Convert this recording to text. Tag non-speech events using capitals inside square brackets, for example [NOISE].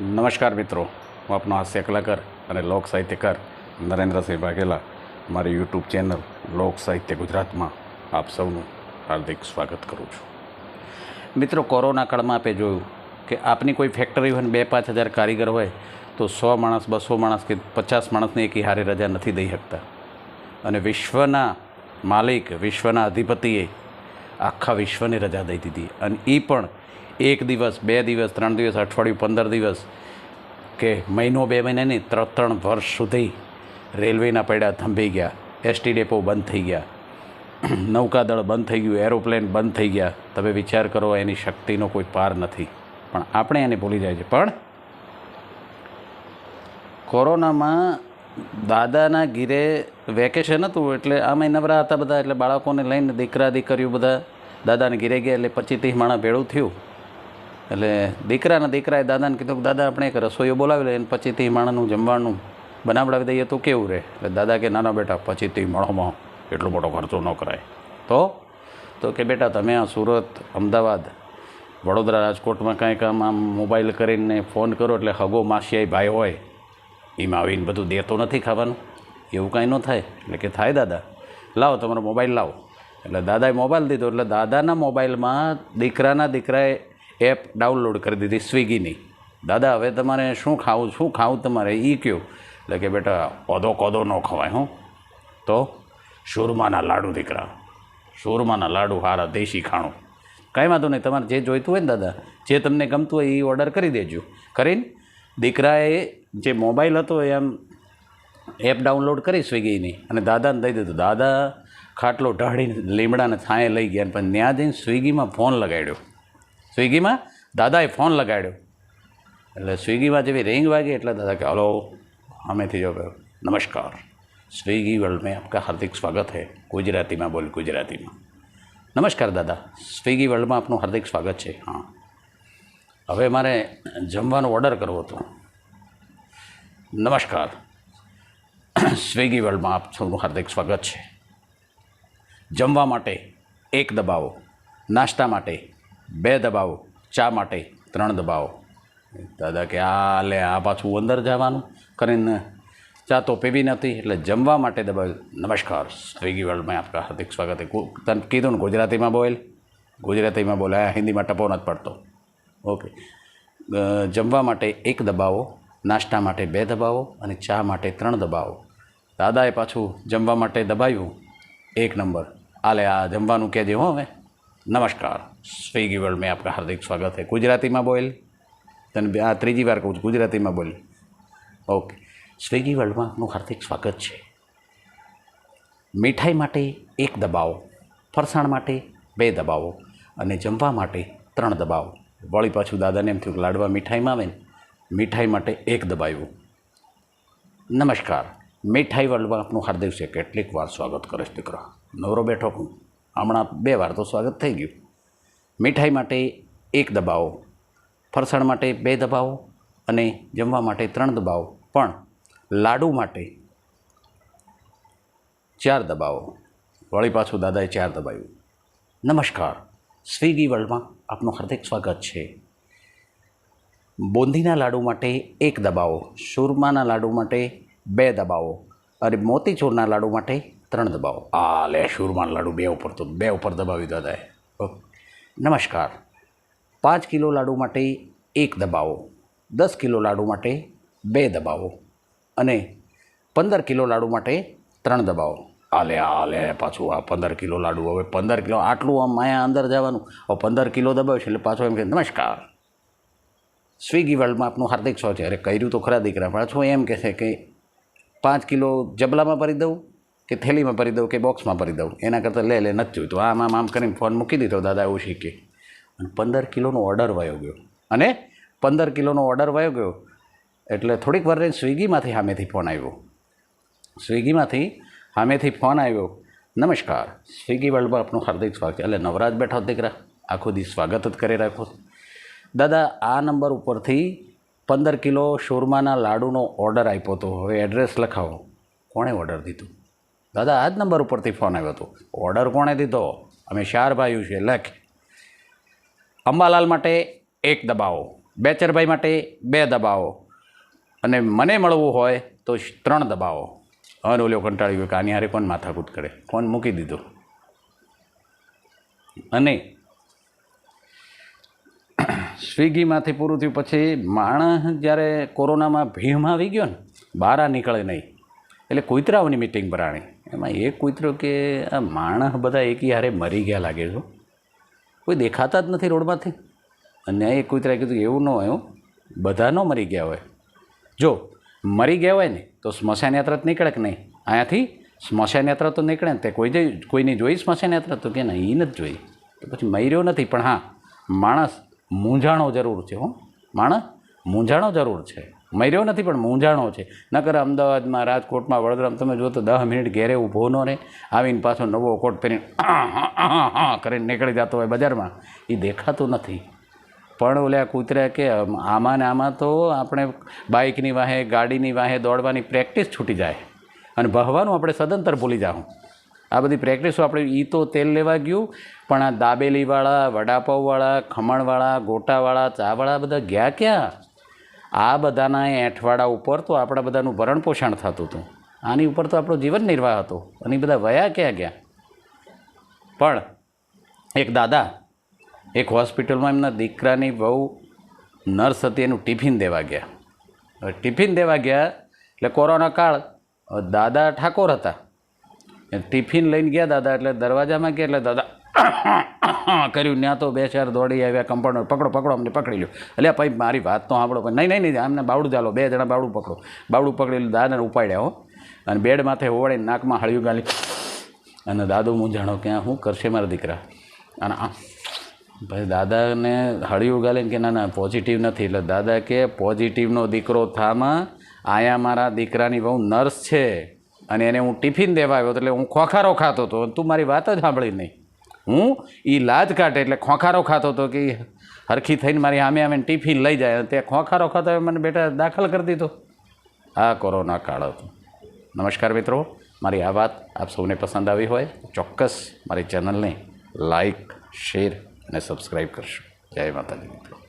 નમસ્કાર મિત્રો, હું આપનો હાસ્ય કલાકાર અને લોક સાહિત્યકાર નરેન્દ્રસિંહ વાઘેલા. મારી યુટ્યુબ ચેનલ લોક સાહિત્ય ગુજરાતમાં આપ સૌનું હાર્દિક સ્વાગત કરું છું. મિત્રો, કોરોના કાળમાં આપે જોયું કે આપની કોઈ ફેક્ટરી હોય ને બે પાંચ હજાર કારીગર હોય, તો સો માણસ, બસો માણસ કે પચાસ માણસને એકી હારે રજા નથી દઈ શકતા. અને વિશ્વના માલિક, વિશ્વના અધિપતિએ આખા વિશ્વની રજા દઈ દીધી. અને એ પણ એક દિવસ, બે દિવસ, ત્રણ દિવસ, અઠવાડિયું પંદર દિવસ કે મહિનો, બે મહિને નહીં, ત્રણ ત્રણ વર્ષ સુધી રેલવેના પૈડા થંભી ગયા. એસટી ડેપો બંધ થઈ ગયા. નૌકાદળ બંધ થઈ ગયું. એરોપ્લેન બંધ થઈ ગયા. તમે વિચાર કરો, એની શક્તિનો કોઈ પાર નથી. પણ આપણે એને ભૂલી જાય છે. પણ કોરોનામાં દાદાના ઘીરે વેકેશન હતું એટલે આમાં નવરા હતા બધા, એટલે બાળકોને લઈને દીકરા, દીકરીઓ બધા દાદાને ઘીરે ગયા એટલે પચીસ ત્રીસ માણસ ભેળું થયું. એટલે દીકરાના દીકરાએ દાદાને કીધું કે દાદા, આપણે એક રસોઈઓ બોલાવી લઈએ પચીસ ત્રીસ માણસનું જમવાનું બનાવડાવી દઈએ તો કેવું રહે? એટલે દાદા કે, નાના બેટા, પછીથી ત્રીસ માણસમાં એટલો મોટો ખર્ચો ન કરાય. તો તો કે, બેટા, તમે આ સુરત, અમદાવાદ, વડોદરા રાજકોટમાં કાંઈક આમ આમ મોબાઈલ કરીને ફોન કરો એટલે હગો માસિયાઈ ભાઈ હોય, એમાં આવીને બધું દેતો નથી ખાવાનું. એવું કાંઈ ન થાય. એટલે કે, થાય દાદા, લાવો તમારો મોબાઈલ, લાવો. એટલે દાદાએ મોબાઈલ દીધો. એટલે દાદાના મોબાઈલમાં દીકરાના દીકરાએ એપ ડાઉનલોડ કરી દીધી સ્વિગીની. દાદા, હવે તમારે શું ખાવું? શું ખાવું તમારે? એ કહ્યું એટલે કે, બેટા ઓદો કોદો ન ખવાય, હું. તો, શૂરમાના લાડુ, દીકરા. શૂરમાના લાડુ હારા દેશી ખાણું. કાંઈ વાંધો નહીં, તમારે જે જોઈતું હોય ને દાદા, જે તમને ગમતું હોય એ ઓર્ડર કરી દેજો. કરીને દીકરાએ જે મોબાઈલ હતો એમ એપ ડાઉનલોડ કરી સ્વિગીની અને દાદાને દઈ દીધું. દાદા, ખાટલો ઢાળીને લીમડાને છાંયે લઈ ગયા પણ ત્યાં જઈને સ્વિગીમાં ફોન લગાડ્યો. સ્વિગીમાં દાદાએ ફોન લગાડ્યો. એટલે સ્વિગીમાં જેવી રેંગ વાગી એટલે દાદા કે, હલો હમેથી જો નમસ્કાર. સ્વિગી વર્લ્ડ મેં આપકા હાર્દિક સ્વાગત હૈ, ગુજરાતીમાં બોલ, ગુજરાતીમાં. નમસ્કાર દાદા, સ્વિગી વર્લ્ડમાં આપનું હાર્દિક સ્વાગત છે. હા. હવે મારે જમવાનો ઓર્ડર કરવો હતો. નમસ્કાર. સ્વિગી વર્લ્ડમાં આપ સૌનું હાર્દિક સ્વાગત છે. જમવા માટે એક દબાવો, નાસ્તા માટે બે દબાવો, ચા માટે ત્રણ દબાવો. દાદા કે, આ લે, આ પાછું અંદર જવાનું. કરીને ચા તો પીવી નથી એટલે જમવા માટે દબાવ્યું. નમસ્કાર સ્વિગી વર્લ્ડમાં આપકા હાર્દિક સ્વાગત છે. તને કીધું ને ગુજરાતીમાં બોલ. ગુજરાતીમાં બોલાય હિન્દીમાં ટપો નથી પડતો. ઓકે. જમવા માટે એક દબાવો, નાસ્તા માટે બે દબાવો અને ચા માટે ત્રણ દબાવો. દાદાએ પાછું જમવા માટે દબાવ્યું. એક નંબર. આલે આ જમવાનું કહેજે હો હવે. નમસ્કાર. સ્વિગી વર્લ્ડ મેં આપકા હાર્દિક સ્વાગત છે. ગુજરાતીમાં બોલ, તને આ ત્રીજી વાર કહું છું, ગુજરાતીમાં બોલ. ઓકે. સ્વિગી વર્લ્ડમાં આપનું હાર્દિક સ્વાગત છે. મીઠાઈ માટે એક દબાવો, ફરસાણ માટે બે દબાવો અને જમવા માટે ત્રણ દબાવો. વળી પાછું દાદાને એમ થયું લાડવા મીઠાઈમાં આવે ને, મીઠાઈ માટે એક દબાવ્યું. નમસ્કાર. મીઠાઈ વર્લ્ડમાં આપનું હાર્દિક છે. કેટલીક વાર સ્વાગત કરે છે દીકરો. નવરો બેઠો હું હમણાં બે વાર તો સ્વાગત થઈ ગયું. મીઠાઈ માટે એક દબાવો, ફરસાણ માટે બે દબાવો અને જમવા માટે ત્રણ દબાવો. પણ લાડુ માટે ચાર દબાવો. વળી પાછું દાદાએ ચાર દબાવ્યું. નમસ્કાર. સ્વિગી વર્લ્ડમાં આપનું હાર્દિક સ્વાગત છે. બુંદીના લાડુ માટે એક દબાવો સુરમાના લાડુ માટે બે દબાવો અને મોતીચૂરના લાડુ માટે ત્રણ દબાવો. આ લે સુરમાના લાડુ બે ઉપર તો બે ઉપર દબાવી દાદાએ. નમસ્કાર. પાંચ કિલો લાડુ માટે એક દબાવો. દસ કિલો લાડુ માટે બે દબાવો. અને પંદર કિલો લાડુ માટે ત્રણ દબાવો. આલે આલે પાછું આ પંદર કિલો લાડુ. હવે પંદર કિલો, આટલું આમ માયા અંદર જવાનું. હવે પંદર કિલો દબાવ્યું એટલે પાછો એમ કે, નમસ્કાર. સ્વિગી વર્લ્ડમાં આપનું હાર્દિક સ્વાગત છે. અરે કર્યું તો ખરા દીકરા. પાછું એમ કહે છે કે પાંચ કિલો જબલામાં ભરી દઉં? કે થેલીમાં ભરી દઉં કે બોક્સમાં ભરી દઉં? એના કરતાં લે લે, નથી જોઈતું. આમ આમ આમ કરીને ફોન મૂકી દીધો દાદા એવું શીખે અને પંદર કિલોનો ઓર્ડર વયો ગયો. અને પંદર કિલોનો ઓર્ડર વયો ગયો એટલે થોડીક વાર સ્વિગીમાંથી સામેથી ફોન આવ્યો. સ્વિગીમાંથી સામેથી ફોન આવ્યો, નમસ્કાર, સ્વિગી વર્લ્ડમાં આપનું હાર્દિક સ્વાગત એટલે નવરાજ બેઠો દીકરા, આખો દી સ્વાગત જ કરી રાખો દાદા, આ નંબર ઉપરથી પંદર કિલો શોરમાના લાડુનો ઓર્ડર આપ્યો હતો હવે એડ્રેસ લખાવો. કોણે ઓર્ડર દીધું? દાદા, આ જ નંબર ઉપરથી ફોન આવ્યો હતો. ઓર્ડર કોણે દીધો? અમે ચાર ભાઈઓ છે લખ. અંબાલાલ માટે એક દબાવો. બેચરભાઈ માટે બે દબાવો. અને મને મળવું હોય તો ત્રણ દબાવો. અને ઓલ્યો કંટાળી ગયો કે આની હારે કોણ માથાકૂટ કરે? ફોન મૂકી દીધો. અને સ્વિગીમાંથી પૂરું થયું. પછી માણસ જ્યારે કોરોનામાં ભીમ આવી ગયો ને બહાર નીકળે નહીં. એટલે કુતરાઓની મિટિંગ ભરાણી. એમાં એક કૂતરો કે આ માણસ બધા એકી હારે મરી ગયા લાગે છે. કોઈ દેખાતા જ નથી રોડમાંથી. અને એ કૂતરાએ કીધું, એવું ન હોય. બધા ન મરી ગયા હોય. જો, મરી ગયા હોય ને, તો સ્મશાન યાત્રા તો નીકળે કે નહીં? અહીંયાથી સ્મશાન યાત્રા તો નીકળે ને તે કોઈ કોઈની જોઈ સ્મશાન યાત્રા? તો કે ના એ નથી જોઈ. તો પછી મર્યો નથી, પણ હા, માણસ મૂંઝાણો જરૂર છે હો. માણસ મૂંઝાણો જરૂર છે. મર્યો નથી, પણ મૂંઝાણો છે. નકર અમદાવાદમાં, રાજકોટમાં, વડોદરામાં તમે જો તો દસ મિનિટ ઘેરે ઊભો ન ને આવીને પાછો નવો કોટ પહેરીને [COUGHS] કરીને નીકળી જતો હોય બજારમાં. એ દેખાતું નથી. પણ ઓલ્યા કૂતરા કે આમાં ને આમાં તો આપણે બાઇકની વાહે, ગાડીની વાહે દોડવાની પ્રેક્ટિસ છૂટી જાય. અને ભહવાનું આપણે સદંતર ભૂલી જાઉં આ બધી પ્રેક્ટિસો આપણે એ તો તેલ લેવા ગયું, પણ આ દાબેલીવાળા, વડાપાઉંવાળા, ખમણવાળા, ગોટાવાળા, ચાવાળા બધા ગયા ક્યાં? આ બધાના એઠવાડા ઉપર તો આપણા બધાનું ભરણ પોષણ થતું હતું. આની ઉપર તો આપણો જીવન નિર્વાહ હતો. અને એ બધા વયા ક્યાં ગયા? પણ એક દાદા એક હોસ્પિટલમાં એમના દીકરાની બહુ નર્સ હતી, એનું ટિફિન દેવા ગયા. હવે ટિફિન દેવા ગયા એટલે કોરોના કાળ દાદા ઠાકોર હતા. ટિફિન લઈને ગયા દાદા એટલે દરવાજામાં ગયા એટલે દાદા કર્યું. ત્યાં તો બે ચાર દોડી આવ્યા કમ્પાઉન્ડર પકડો પકડો, અમને પકડી લો એટલે ભાઈ, મારી વાત તો સાંભળો, પણ નહીં નહીં નહીં અમને બાવડું ચાલો. બે જણા બાવડું પકડો. બાવડું પકડી દાદાને ઉપાડ્યા, હો. અને બેડ માથે ઓળીને નાકમાં હળિયું ગાલી. અને દાદો મૂંઝાણો કે આ શું કરશે મારા દીકરા? અને આ, ભાઈ, દાદાને હળિયું ગાલીને કે ના ના પોઝિટિવ નથી. એટલે દાદા કે પોઝિટિવનો દીકરો થામાં આયા મારા દીકરાની બહુ નર્સ છે. અને એને હું ટિફિન દેવા આવ્યો એટલે હું ખોખારો ખાતો હતો. તું મારી વાત જ સાંભળી નહીં. હું એ લાજ કાઢે એટલે ખોખારો ખાતો હતો કે હરખી થઈને મારી સામે આમે ટિફિન લઈ જાય તે ખોખારો ખાતો મને બેટા દાખલ કરી દીધો. આ કોરોના કાળ હતો. નમસ્કાર મિત્રો, મારી આ વાત આપ સૌને પસંદ આવી હોય, ચોક્કસ મારી ચેનલને લાઈક, શેર અને સબસ્ક્રાઈબ કરશો. જય માતાજી મિત્રો.